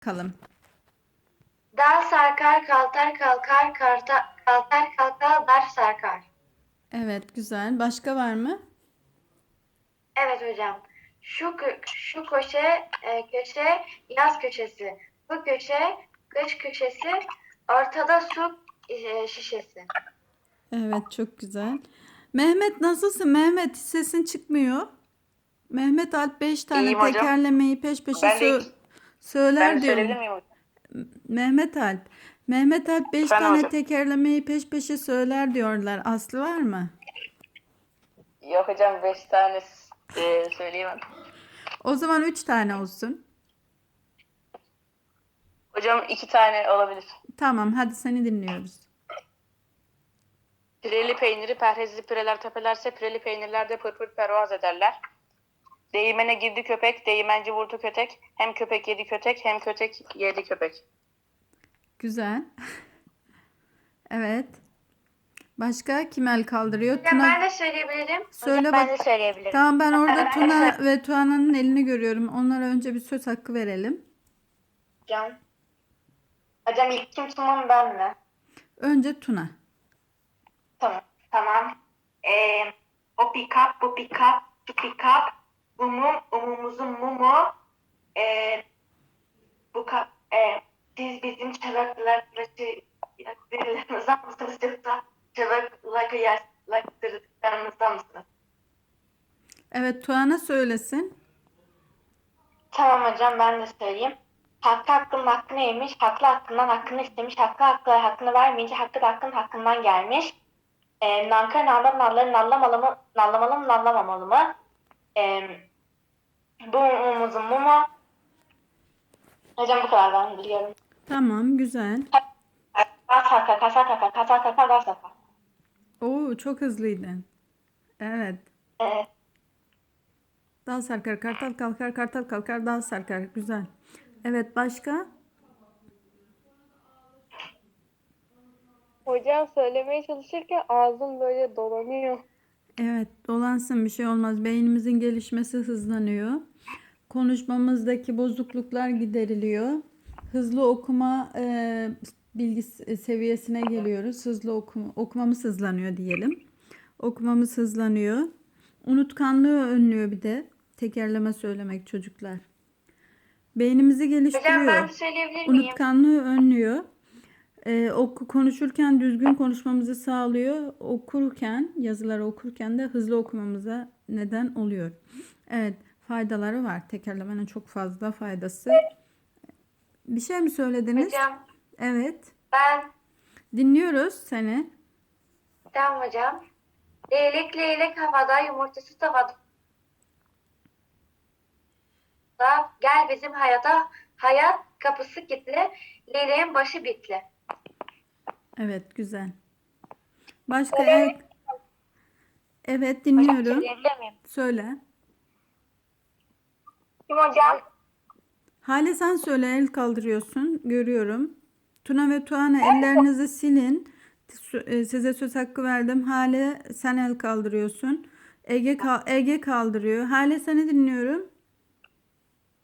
Bakalım. Dal sarkar, kaltar kalkar, karta, kaltar kalkar, dar sarkar. Evet, güzel. Başka var mı? Evet hocam. Şu kö- şu köşe e, köşe yaz köşesi. Bu köşe kış köşesi. Ortada su e, şişesi. Evet, çok güzel. Mehmet nasılsın? Mehmet sesin çıkmıyor. Mehmet Alp 5 tane İyiyim hocam. tekerlemeyi peş peşe Ben de- sö- söyler Ben diyorum. miyim? Mehmet Alp. Mehmet Alp 5 Efendim tane hocam? tekerlemeyi peş peşe söyler diyorlar. Aslı var mı? Yok hocam 5 tane e, söyleyemem. O zaman 3 tane olsun. Hocam 2 tane olabilir. Tamam, hadi seni dinliyoruz. Pireli peyniri perhezli pireler tepelerse pireli peynirler de pırpır pervaz ederler. Değirmene girdi köpek, değirmenci vurdu kötek. Hem köpek yedi kötek, hem kötek yedi köpek. Güzel. Evet. Başka kim el kaldırıyor? Hocam Tuna. ben de söyleyebilirim. Söyle Hocam ben bak- de söyleyebilirim. Tamam ben orada Tuna ve Tuana'nın elini görüyorum. Onlara önce bir söz hakkı verelim. Hocam. Hocam ilk kim sunum ben mi? Önce Tuna. Tamam. Tamam. Ee, o pikap, bu pikap, şu pikap, bu mum, umumuzun mumu. Ee, bu ee, siz bizim çalaklarımızdan mısınız yoksa çalaklarımızdan mısınız? Evet Tuana söylesin. Tamam hocam ben de söyleyeyim. Hakkı hakkının hakkı neymiş? Haklı hakkından hakkını istemiş. Hakkı hakkı hakkını vermeyince hakkı da hakkın hakkından gelmiş. E, nankör nallar nalları nallamalı mı? Nallamalı mı? Nallamamalı mı? E, bu mumumuzun mumu. Hocam bu kadar ben biliyorum. Tamam güzel. Kas hakka, kas hakka, kas hakka, kas hakka. Oo çok hızlıydın. Evet. E, Dal sarkar, kartal kalkar, kartal kalkar, dal sarkar. Güzel. Evet başka? Hocam söylemeye çalışırken ağzım böyle dolanıyor. Evet dolansın bir şey olmaz. Beynimizin gelişmesi hızlanıyor. Konuşmamızdaki bozukluklar gideriliyor. Hızlı okuma e, bilgi s- seviyesine geliyoruz. Hızlı okuma, okumamız hızlanıyor diyelim. Okumamız hızlanıyor. Unutkanlığı önlüyor bir de. Tekerleme söylemek çocuklar. Beynimizi hocam ben geliştiriyor. söyleyebilir miyim? Unutkanlığı önlüyor. Ee, oku, konuşurken düzgün konuşmamızı sağlıyor. Okurken, yazıları okurken de hızlı okumamıza neden oluyor. Evet, faydaları var. Tekerlemenin çok fazla faydası. Bir şey mi söylediniz? Hocam Evet. ben Dinliyoruz seni. Tamam hocam. Leylek leylek havada, yumurtası tavada. Da, Gel bizim hayata, hayat kapısı kilitli, leyleğin başı bitli. Evet, güzel. Başka el... Evet, dinliyorum. Miyim? Söyle. Kim hocam? Hale sen söyle el kaldırıyorsun. Görüyorum. Tuna ve Tuana ellerinizi silin. E, Size söz hakkı verdim. Hale sen el kaldırıyorsun. Ege kal- Ege kaldırıyor. Hale seni dinliyorum.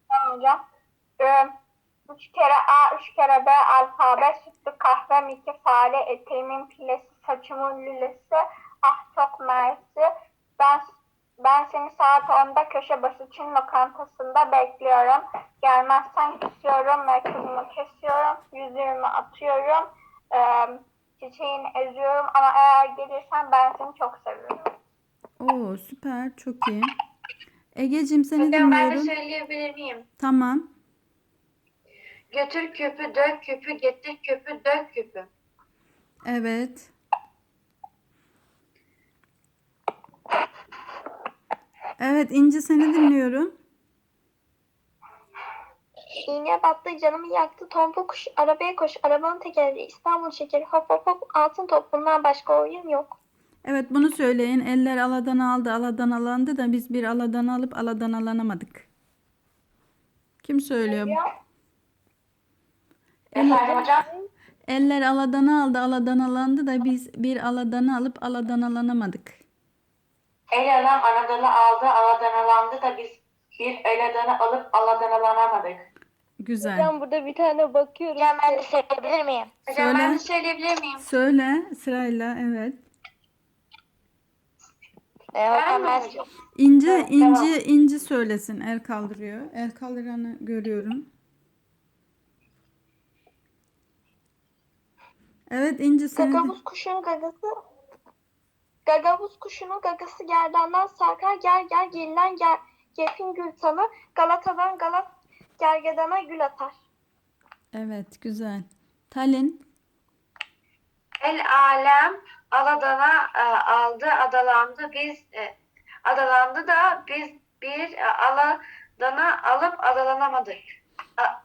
Tamam hocam. Ee, üç kere A, üç kere B alfabe, sütlü kahvem iki fare, eteğimin pilesi, saçımın lülesi, ah çok mersi. Ben ben seni saat 10'da köşe başı Çin lokantasında bekliyorum. Gelmezsen küsüyorum, mektubumu kesiyorum, yüzüğümü atıyorum, ee, çiçeğini eziyorum ama eğer gelirsen ben seni çok seviyorum. Oo süper. Çok iyi. Egeciğim seni Hocam ben de dinliyorum. söyleyebilir miyim? Tamam. Götür küpü, dök küpü, getir küpü, dök küpü. Evet. Evet İnci seni dinliyorum. İğne battı canımı yaktı tombul kuş arabaya koş arabanın tekerleği İstanbul şekeri hop hop hop altın top bundan başka oyun yok. Evet bunu söyleyin. Eller aladan aldı, aladan alandı da biz bir aladan alıp aladan alanamadık. Kim söylüyor? Efendim hocam? Eller aladan aldı, aladan alandı da biz bir aladan alıp aladan alanamadık. El alan Anadolu aldı, aladan alandı da biz bir el alanı alıp aladan alanamadık. Güzel. Hocam burada bir tane bakıyorum. Hocam ben de söyleyebilir miyim? Hocam ben de söyleyebilir miyim? Söyle sırayla evet. Ee, hocam ben Evet, inci, tamam. inci söylesin. El kaldırıyor. El kaldıranı görüyorum. Evet İnci senin. de- Gagavuz kuşunun gagası Gagavuz kuşunun gagası gerdandan sarkar ger ger gelinden ger Gefin gül tanı Galata'dan Galat gergedana gül atar. Evet güzel. Talin. El alem aladana e, aldı adalandı biz e, adalandı da biz bir e, aladana alıp adalanamadık. A-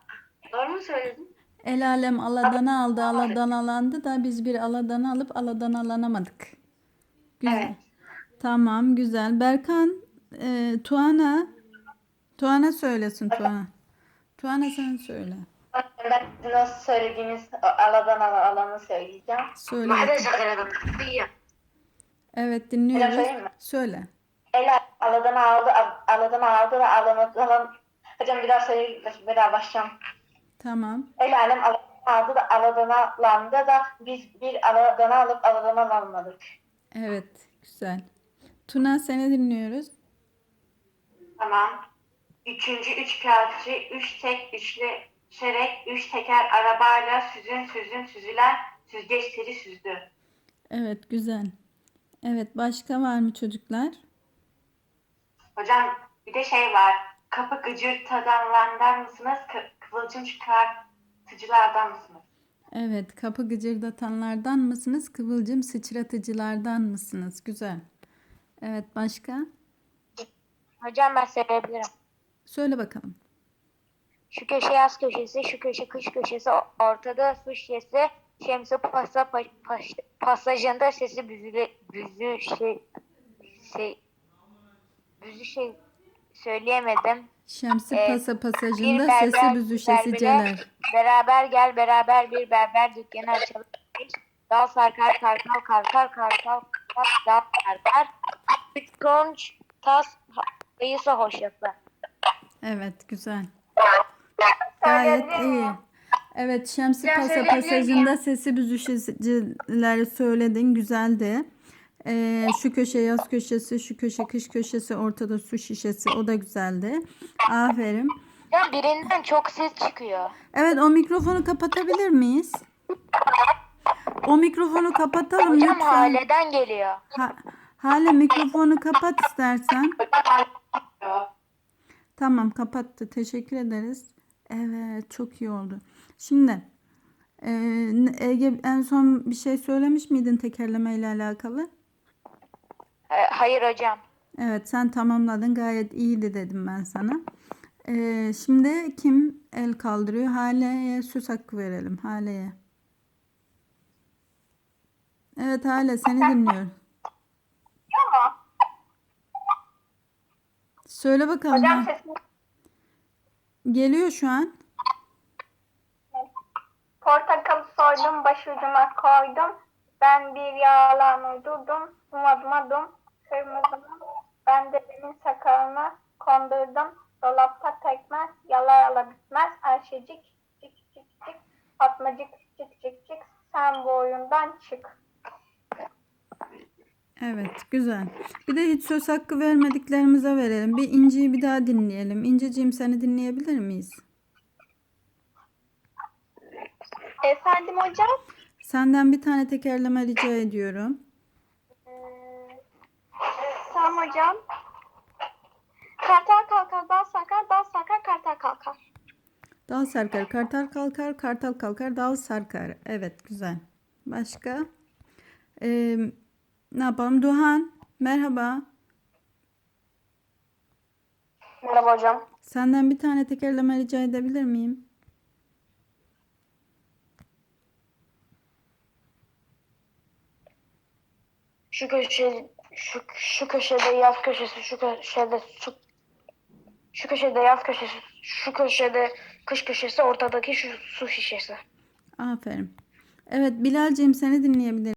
doğru mu söyledim? El alem aladana aldı aladanalandı da biz bir aladanı alıp aladanalanamadık. Güzel. Evet. Tamam güzel. Berkan, e, Tuana. Tuana söylesin Tuana. Tuana sen söyle. Ben nasıl söylediğiniz aladana alanı söyleyeceğim. Söyle. Evet dinliyoruz. Söyle. El aladana aldı al- aladana aldı da alanı alan Hocam bir daha söyle bir daha başlayacağım. Tamam. El alem aladana aldı da aladanalandı da biz bir aladana alıp aladanalanmadık. Evet. Güzel. Tuna seni dinliyoruz. Tamam. Üçüncü üç kağıtçı, üç tek üçleşerek, üç teker arabayla süzün süzün süzülen süzgeç teli süzdü. Evet güzel. Evet başka var mı çocuklar? Hocam bir de şey var. Kapı gıcırtadanlardan mısınız? Kı- kıvılcım çıkartıcılardan mısınız? Evet kapı gıcırdatanlardan mısınız? Kıvılcım sıçratıcılardan mısınız? Güzel. Evet başka? Hocam ben söyleyebilirim. Söyle bakalım. Şu köşe yaz köşesi, şu köşe kış köşesi, ortada su şişesi, şemsi pasa pa- paş- pasajında sesi büzülü, büzü şey, şey, büzü şey söyleyemedim. Şemsi Ee, Pasa pasajında berber sesi büzüşesiceler. berbere, Beraber gel beraber bir berber dükkanı açalım. Dal sarkar karkal karkar karkal karkal dal sarkar. Üç konç tas kayısı hoş yapar. Evet güzel. Gayet iyi. Evet Şemsi Pasa pasajında sesi büzüşecileri söyledin. Güzeldi. Ee, şu köşe yaz köşesi, şu köşe kış köşesi, ortada su şişesi. O da güzeldi. Aferin. Ya birinden çok ses çıkıyor. Evet o mikrofonu kapatabilir miyiz? O mikrofonu kapatalım Hocam lütfen. haleden geliyor. Ha, Hale mikrofonu kapat istersen. Tamam kapattı. Teşekkür ederiz. Evet çok iyi oldu. Şimdi e, Ege en son bir şey söylemiş miydin tekerleme ile alakalı? Ee, Hayır hocam. Evet sen tamamladın. Gayet iyiydi dedim ben sana. E, şimdi kim el kaldırıyor? Hale'ye söz hakkı verelim. Hale'ye. Evet Hale seni dinliyorum. Söyle bakalım. Hocam Ha- sesim Geliyor şu an. portakal soydum başucuma koydum. Ben bir yalan uydurdum. Umadım adım kırmızım. Ben de benim sakalına kondurdum. Dolapta tekmez, yala yala bitmez. Ayşecik cik cik cik. Fatmacık cik cik cik. Sen bu oyundan çık. Evet, güzel. Bir de hiç söz hakkı vermediklerimize verelim. Bir İnci'yi bir daha dinleyelim. İnci'ciğim seni dinleyebilir miyiz? Efendim hocam? Senden bir tane tekerleme rica ediyorum. Tamam hocam. Kartal kalkar, dal sarkar, dal sarkar, kartal kalkar. Dal sarkar, kartal kalkar, kartal kalkar, dal sarkar. Evet, güzel. Başka? Ee, ne yapalım? Duhan, merhaba. Merhaba hocam. Senden bir tane tekerleme rica edebilir miyim? Şu köşe şu, şu köşede yaz köşesi, şu köşede su şu köşede yaz köşesi, şu köşede kış köşesi, ortadaki şu su şişesi. Aferin. Evet, Bilal'ciğim seni dinleyebilirim.